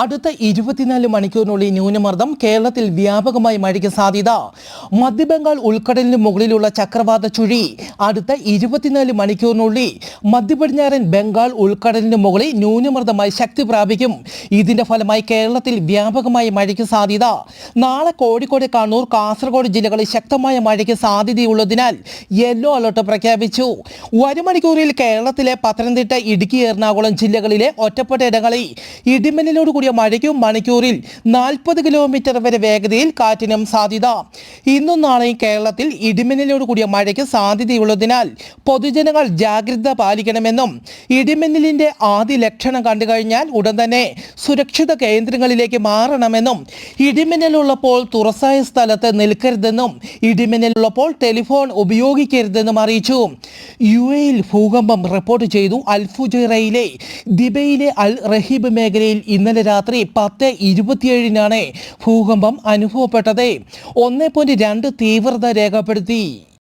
അടുത്ത ഇരുപത്തിനാല് മണിക്കൂറിനുള്ളിൽ ന്യൂനമർദ്ദം കേരളത്തിൽ വ്യാപകമായി മഴയ്ക്ക് സാധ്യത. മധ്യബംഗാൾ ഉൾക്കടലിന് മുകളിലുള്ള ചക്രവാത ചുഴി അടുത്ത ഇരുപത്തിനാല് മണിക്കൂറിനുള്ളിൽ മധ്യപടിഞ്ഞാറൻ ബംഗാൾ ഉൾക്കടലിന് മുകളിൽ ന്യൂനമർദ്ദമായി ശക്തി പ്രാപിക്കും. ഇതിന്റെ ഫലമായി കേരളത്തിൽ വ്യാപകമായി മഴയ്ക്ക് സാധ്യത. നാളെ കോഴിക്കോട് കണ്ണൂർ കാസർഗോഡ് ജില്ലകളിൽ ശക്തമായ മഴയ്ക്ക് സാധ്യതയുള്ളതിനാൽ യെല്ലോ അലർട്ട് പ്രഖ്യാപിച്ചു. മണിക്കൂറിൽ കേരളത്തിലെ പത്തനംതിട്ട ഇടുക്കി എറണാകുളം ജില്ലകളിലെ ഒറ്റപ്പെട്ട ഇടങ്ങളിൽ ഇടിമിന്നലോട് മഴയ്ക്കും മണിക്കൂറിൽ നാൽപ്പത് കിലോമീറ്റർ വരെ വേഗതയിൽ കാറ്റിനും സാധ്യത. ഇന്നും നാളെയും കേരളത്തിൽ ഇടിമിന്നലോട് കൂടിയ മഴയ്ക്ക് സാധ്യതയുള്ളതിനാൽ പൊതുജനങ്ങൾ ജാഗ്രത പാലിക്കണമെന്നും ഇടിമിന്നലിന്റെ ആദ്യ ലക്ഷണം കണ്ടു കഴിഞ്ഞാൽ ഉടൻ തന്നെ സുരക്ഷിത കേന്ദ്രങ്ങളിലേക്ക് മാറണമെന്നും ഇടിമിന്നലുള്ളപ്പോൾ തുറസായ സ്ഥലത്ത് നിൽക്കരുതെന്നും ഇടിമിന്നലുള്ളപ്പോൾ ടെലിഫോൺ ഉപയോഗിക്കരുതെന്നും അറിയിച്ചു. യു എയിൽ ഭൂകമ്പം റിപ്പോർട്ട് ചെയ്തു. അൽഫുജൈറയിലെ ദിബയിലെ അൽ റഹീബ് മേഖലയിൽ ഇന്നലെ രാത്രി പത്ത് ഇരുപത്തിയേഴിനാണ് ഭൂകമ്പം അനുഭവപ്പെട്ടത്. ഒന്ന് പോയിന്റ് രണ്ട് തീവ്രത രേഖപ്പെടുത്തി.